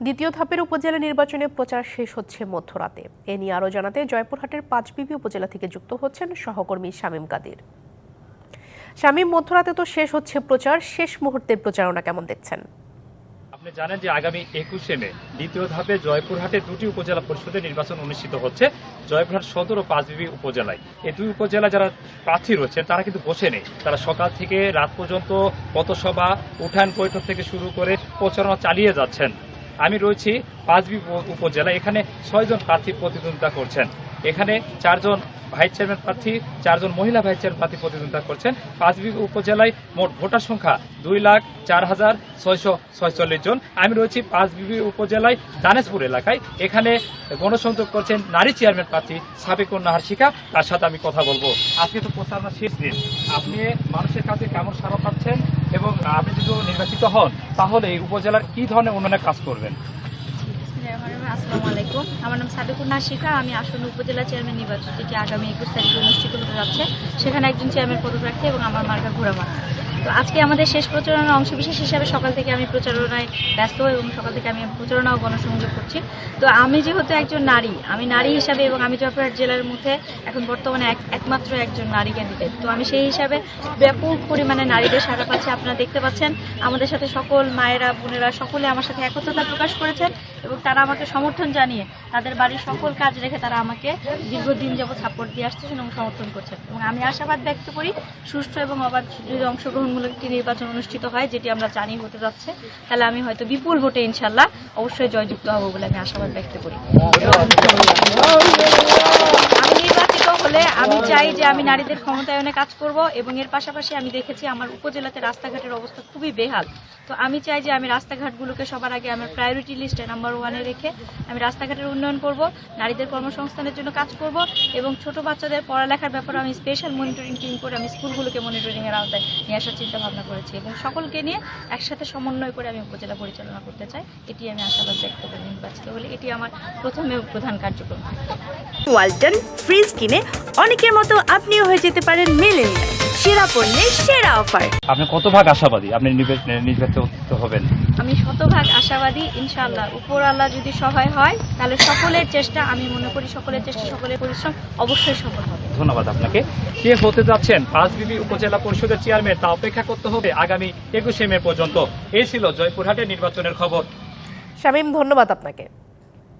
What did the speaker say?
দ্বিতীয় ধাপের উপজেলা নির্বাচনে প্রচার শেষ হচ্ছে মধ্যরাতে। এ নিয়ে আরও জানাতে জয়পুরহাটের পাঁচবিবি উপজেলা থেকে যুক্ত হচ্ছেন সহকর্মী শামীম কাদির। শামীম, মধ্যরাতে তো শেষ হচ্ছে প্রচার, শেষ মুহূর্তের প্রচারণা কেমন দেখছেন? আপনি জানেন যে আগামী একুশে মে, দ্বিতীয় ধাপে জয়পুরহাটে দুটি উপজেলা পরিষদের নির্বাচন অনুষ্ঠিত হচ্ছে, জয়পুরহাট সদর ও পাঁচবিবি উপজেলায়। এই দুই উপজেলা যারা প্রার্থী রয়েছেন, তারা কিন্তু বসে নেই। তারা সকাল থেকে রাত পর্যন্ত পথসভা, উঠান বৈঠক থেকে শুরু করে প্রচারণা চালিয়ে যাচ্ছেন। আমি রয়েছি পাঁচবি উপজেলা। এখানে ছয়জন প্রার্থী প্রতিদ্বন্দ্বিতা করছেন। এখানে চারজন ভাইস চেয়ারম্যান প্রার্থী, চারজন মহিলা ভাইস চেয়ারম্যান প্রার্থী প্রতিদ্বন্দ্বিতা করছেন। পাঁচবি উপজেলায় মোট ভোটার সংখ্যা দুই লাখ চার হাজার ছয়শো ছয়চল্লিশ জন। আমি রয়েছি পাঁচবিবি উপজেলায় দানেশপুর এলাকায়। এখানে গণসংযোগ করছেন নারী চেয়ারম্যান প্রার্থী সাবেকুন নাহার শিখা। তার সাথে আমি কথা বলব। আজকে তো প্রচারণা শেষ দিন। আপনি মানুষের কাছে কেমন সারা পাচ্ছেন? এবং আপনি যদি নির্বাচিত হন, তাহলে এই উপজেলার কি ধরনের উন্নয়নের কাজ করবেন? আসসালামু আলাইকুম আমার নাম সাবিকুন্না শিখা আমি আসন্ন উপজেলা চেয়ারম্যান নির্বাচন যেটি আগামী একুশ তারিখে অনুষ্ঠিত হতে যাচ্ছে। সেখানে একজন চেয়ারম্যান পদপ্রার্থী এবং আমার মার্কা ঘোরামা তো আজকে আমাদের শেষ প্রচারণার অংশবিশেষ হিসাবে সকাল থেকে আমি প্রচারণায় ব্যস্ত এবং সকাল থেকে আমি প্রচারণা ও গণসংযোগ করছি। তো আমি যেহেতু একজন নারী, আমি নারী হিসাবে এবং আমি জয়পুরহাট জেলার মধ্যে এখন বর্তমানে এক, একমাত্র একজন নারী ক্যান্ডিডেট তো আমি সেই হিসাবে ব্যাপক পরিমাণে নারীদের সাড়া পাচ্ছি, আপনারা দেখতে পাচ্ছেন। আমাদের সাথে সকল মায়েরা, বোনেরা সকলে আমার সাথে একত্রতা প্রকাশ করেছেন এবং তারা আমাকে সমর্থন জানিয়ে তাদের বাড়ির সকল কাজ রেখে তারা আমাকে দীর্ঘদিন যাবৎ সাপোর্ট দিয়ে আসতেছেন এবং সমর্থন করছেন। এবং আমি আশাবাদ ব্যক্ত করি সুষ্ঠু এবং অবাধ যদি অংশগ্রহণমূলক একটি নির্বাচন অনুষ্ঠিত হয়, যেটি আমরা জানি হতে যাচ্ছে। তাহলে আমি হয়তো বিপুল ভোটে ইনশাল্লাহ অবশ্যই জয়যুক্ত হব বলে আমি আশাবাদ ব্যক্ত করি আমি নির্বাচিত হলে আমি চাই যে আমি নারীদের ক্ষমতায়নে কাজ করব এবং এর পাশাপাশি আমি দেখেছি আমার উপজেলাতে রাস্তাঘাটের অবস্থা খুবই বেহাল। তো আমি চাই যে আমি রাস্তাঘাটগুলোকে সবার আগে আমার প্রায়োরিটি লিস্টে নাম্বার ওয়ানে রেখে আমি রাস্তাঘাটের উন্নয়ন করব, নারীদের কর্মসংস্থানের জন্য কাজ করব এবং ছোট বাচ্চাদের পড়ালেখার ব্যাপারে আমি স্পেশাল মনিটরিং টিম করে আমি স্কুলগুলোকে মনিটরিংয়ের আওতায় নিয়ে আসার চিন্তা ভাবনা করেছি এবং সকলকে নিয়ে একসাথে সমন্বয় করে আমি উপজেলা পরিচালনা করতে চাই, এটি আমি আশাবাদ ব্যক্ত করি। নির্বাচিত হলে এটি আমার প্রথম এবং প্রধান কার্যক্রম। ওয়ালটন ফ্রিজ কিনে অনেকের মতো আপনিও হয়ে যেতে পারেন মেলেনিয়া সেরা পণ্যের সেরা অফার। আপনি কত ভাগ আশাবাদী? আপনি নির্বা- নির্বাচিত হবেন। আমি শতভাগ আশাবাদী ইনশাআল্লাহ। উপর আল্লাহ যদি সহায় হয় তাহলে সকলের চেষ্টা আমি মনে করি সকলের চেষ্টা সকলের পরিশ্রম অবশ্যই সফল হবে। ধন্যবাদ আপনাকে। কে হতে যাচ্ছেন? পাঁচবিবি উপজেলা পরিষদের চেয়ারম্যান তা অপেক্ষা করতে হবে আগামী একুশে মে পর্যন্ত। এই ছিল জয়পুরহাটের নির্বাচনের খবর। শামীম ধন্যবাদ আপনাকে।